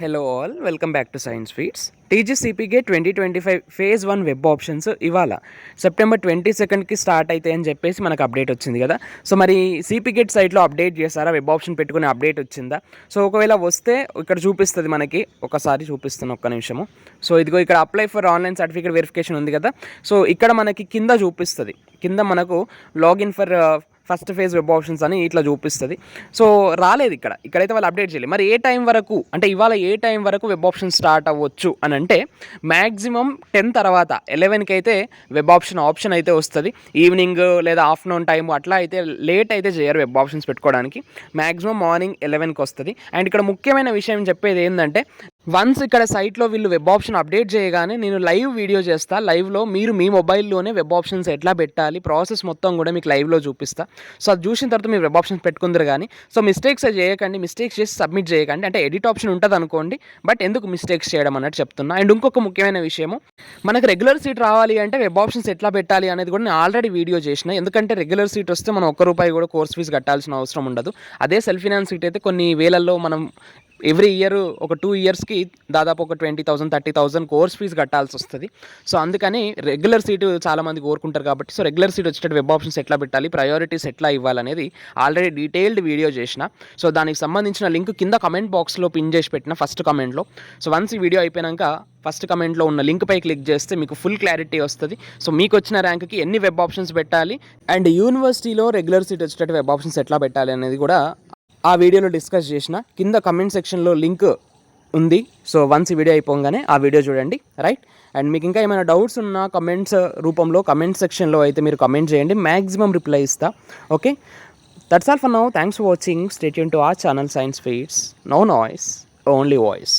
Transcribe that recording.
Hello all welcome back to science feeds టీజీసీపీకే twenty twenty five phase one web options ఇవాళ. September twenty సెకండ్కి start అవుతాయని చెప్పేసి మనకు update వచ్చింది కదా. సో మరి సిపిగేట్ సైట్లో అప్డేట్ చేస్తారా వెబ్ ఆప్షన్ పెట్టుకుని అప్డేట్ వచ్చిందా? సో ఒకవేళ వస్తే ఇక్కడ చూపిస్తుంది మనకి. ఒకసారి చూపిస్తున్న ఒక్క నిమిషము. సో ఇదిగో ఇక్కడ apply for online certificate verification ఉంది కదా. సో ఇక్కడ మనకి కింద చూపిస్తుంది. కింద మనకు login for first phase web options అని ఇట్లా చూపిస్తుంది. సో రాలేదు ఇక్కడ. ఇక్కడైతే వాళ్ళు అప్డేట్ చేయలేదు. మరి ఏ టైం వరకు అంటే ఇవాళ ఏ టైం వరకు వెబ్ ఆప్షన్ స్టార్ట్ అవ్వచ్చు అని అంటే మ్యాక్సిమం టెన్ తర్వాత ఎలెవెన్కి అయితే వెబ్ ఆప్షన్ ఆప్షన్ అయితే వస్తుంది. ఈవినింగ్ లేదా ఆఫ్టర్నూన్ టైం అట్లా అయితే లేట్ అయితే చేయరు వెబ్ ఆప్షన్స్ పెట్టుకోవడానికి. మ్యాక్సిమం మార్నింగ్ ఎలెవెన్కి వస్తుంది. అండ్ ఇక్కడ ముఖ్యమైన విషయం చెప్పేది ఏంటంటే వన్స్ ఇక్కడ సైట్లో వీళ్ళు వెబ్ ఆప్షన్ అప్డేట్ చేయగానే నేను లైవ్ వీడియో చేస్తా. లైవ్లో మీరు మీ మొబైల్లోనే వెబ్ ఆప్షన్స్ ఎట్లా పెట్టాలి? ప్రాసెస్ మొత్తం కూడా మీకు లైవ్లో చూపిస్తా. సో అది చూసిన తర్వాత మీరు వెబ్ ఆప్షన్స్ పెట్టుకుందరు కానీ సో మిస్టేక్స్ చేయకండి. మిస్టేక్స్ చేసి సబ్మిట్ చేయకండి. అంటే ఎడిట్ ఆప్షన్ ఉంటుంది అనుకోండి బట్ ఎందుకు మిస్టేక్స్ చేయడం అన్నట్టు చెప్తున్నా. అండ్ ఇంకొక ముఖ్యమైన విషయము మనకు రెగ్యులర్ సీట్ రావాలి అంటే వెబ్ ఆప్షన్స్ ఎట్లా పెట్టాలి అనేది కూడా నేను ఆల్రెడీ వీడియో చేసిన. ఎందుకంటే రెగ్యులర్ సీట్ వస్తే మనం ఒక్క రూపాయి కూడా కోర్స్ ఫీజు కట్టాల్సిన అవసరం ఉండదు. అదే సెల్ఫ్ ఫినాన్స్ సీట్ అయితే కొన్ని వేలల్లో మనం ఎవ్రీ ఇయర్ ఒక టూ ఇయర్స్కి దాదాపు ఒక twenty thousand thirty thousand course fees కట్టాల్సి వస్తుంది. సో అందుకని రెగ్యులర్ సీటు చాలామంది కోరుకుంటారు కాబట్టి సో రెగ్యులర్ సీట్ వచ్చేటట్టు వెబ్ ఆప్షన్స్ ఎట్లా పెట్టాలి ప్రయారిటీస్ ఎట్లా ఇవ్వాలనేది ఆల్రెడీ డీటెయిల్డ్ వీడియో చేసిన. సో దానికి సంబంధించిన లింక్ కింద కమెంట్ బాక్స్లో పిన్ చేసి పెట్టిన ఫస్ట్ కమెంట్లో. సో వన్స్ ఈ వీడియో అయిపోయాక ఫస్ట్ కమెంట్లో ఉన్న లింక్పై క్లిక్ చేస్తే మీకు ఫుల్ క్లారిటీ వస్తుంది. సో మీకు వచ్చిన ర్యాంక్కి ఎన్ని వెబ్ ఆప్షన్స్ పెట్టాలి అండ్ యూనివర్సిటీలో రెగ్యులర్ సీట్ వచ్చేటట్టు వెబ్ ఆప్షన్స్ ఎట్లా పెట్టాలి అనేది కూడా ఆ వీడియోలో డిస్కస్ చేసిన కింద కమెంట్ సెక్షన్లో లింక్ ఉంది. సో వన్స్ ఈ వీడియో అయిపోగానే ఆ వీడియో చూడండి. రైట్ అండ్ మీకు ఇంకా ఏమైనా డౌట్స్ ఉన్నా కమెంట్స్ రూపంలో కమెంట్ సెక్షన్లో అయితే మీరు కమెంట్ చేయండి. మ్యాక్సిమం రిప్లై ఇస్తా. Okay that's all for now thanks for watching stay Yoon to our channel science feeds no noise only voice